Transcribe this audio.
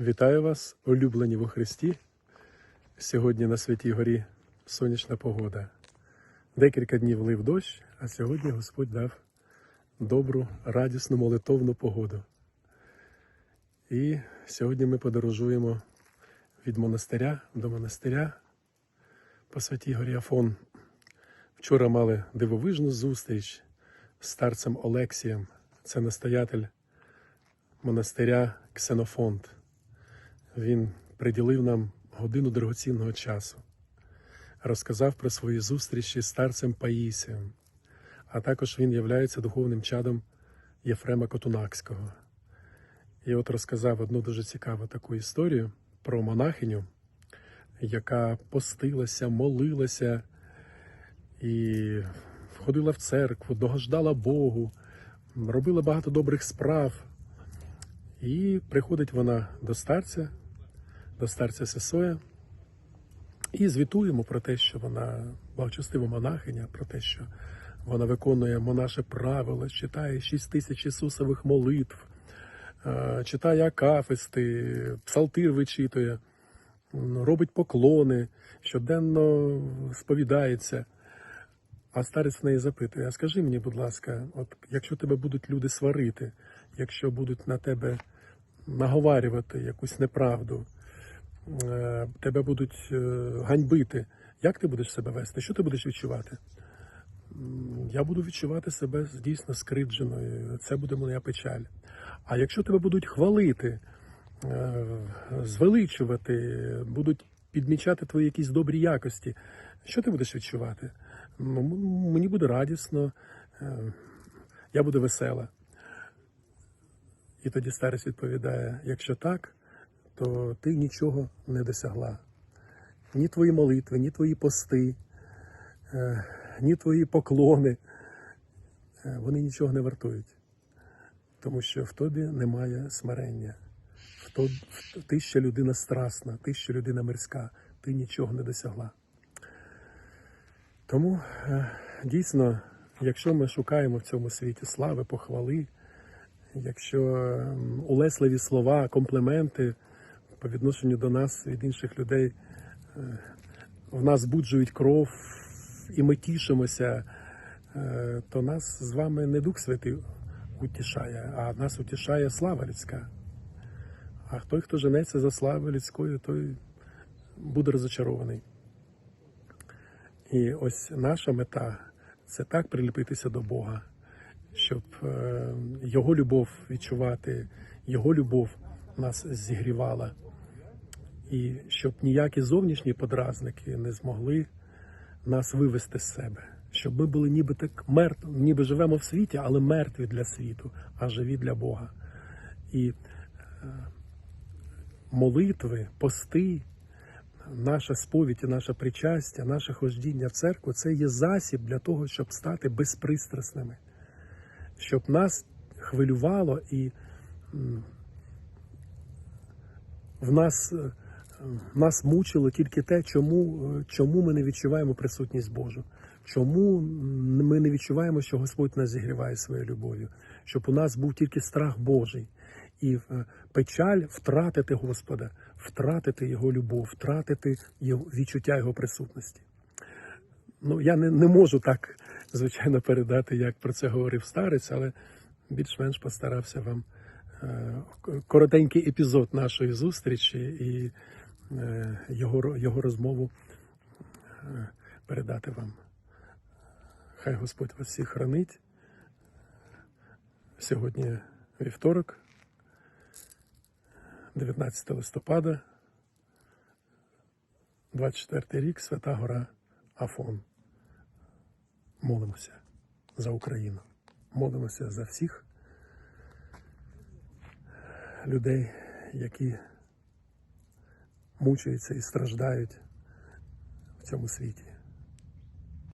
Вітаю вас, улюблені во Христі. Сьогодні на Святій Горі сонячна погода. Декілька днів лив дощ, а сьогодні Господь дав добру, радісну, молитовну погоду. І сьогодні ми подорожуємо від монастиря до монастиря по Святій Горі Афон. Вчора мали дивовижну зустріч з старцем Олексієм. Це настоятель монастиря Ксенофонт. Він приділив нам годину дорогоцінного часу, розказав про свої зустрічі з старцем Паїсієм, а також він являється духовним чадом Єфрема Котунакського. І от розказав одну дуже цікаву таку історію про монахиню, яка постилася, молилася і входила в церкву, догождала Богу, робила багато добрих справ. І приходить вона до старця, до старця Сесоя, і звітуємо про те, що вона благочестива монахиня, про те, що вона виконує монаше правило, читає 6 тисяч Ісусових молитв, е, читає акафисти, псалтир вичитує, робить поклони, щоденно сповідається. А старець в неї запитує: а скажи мені, будь ласка, от якщо тебе будуть люди сварити, якщо будуть на тебе наговарювати якусь неправду, е, тебе будуть е, ганьбити, як ти будеш себе вести? Що ти будеш відчувати? Я буду відчувати себе дійсно скридженою. Це буде моя печаль. А якщо тебе будуть хвалити, е, звеличувати, будуть підмічати твої якісь добрі якості, що ти будеш відчувати? Ну, Мені буде радісно, е, я буду весела. І тоді старець відповідає: якщо так, то ти нічого не досягла. Ні твої молитви, ні твої пости, е, ні твої поклони, е, вони нічого не вартують. Тому що в тобі немає смирення. Ти ще людина страсна, ти ще людина мирська, ти нічого не досягла. Тому е, дійсно, якщо ми шукаємо в цьому світі слави, похвали, якщо улесливі слова, компліменти по відношенню до нас від інших людей е, в нас збуджують кров, і ми тішимося, е, то нас з вами не Дух Святий утішає, а нас утішає слава людська. А той, хто женеться за славою людською, той буде розочарований. І ось наша мета це так приліпитися до Бога, щоб е, Його любов відчувати, Його любов нас зігрівала, і щоб ніякі зовнішні подразники не змогли нас вивести з себе, щоб ми були ніби так мертві, ніби живемо в світі, але мертві для світу, а живі для Бога. І е, молитви, пости, наша сповідь і наше причастя, наше хождіння в церкву це є засіб для того, щоб стати безпристрасними, щоб нас хвилювало і в нас, е, нас мучило тільки те, чому, е, чому ми не відчуваємо присутність Божу. Чому ми не відчуваємо, що Господь нас зігріває своєю любов'ю, щоб у нас був тільки страх Божий і е, печаль втратити Господа, втратити Його любов, втратити його, відчуття Його присутності. Ну, я не, не можу так, звичайно, передати, як про це говорив старець, але більш-менш постарався вам е, коротенький епізод нашої зустрічі і е, його, його розмову передати вам. Хай Господь вас всіх хранить. Сьогодні вівторок, 19 листопада, 24 рік, Свята Гора Афон. Молимося за Україну. Молимося за всіх людей, які мучаються і страждають в цьому світі.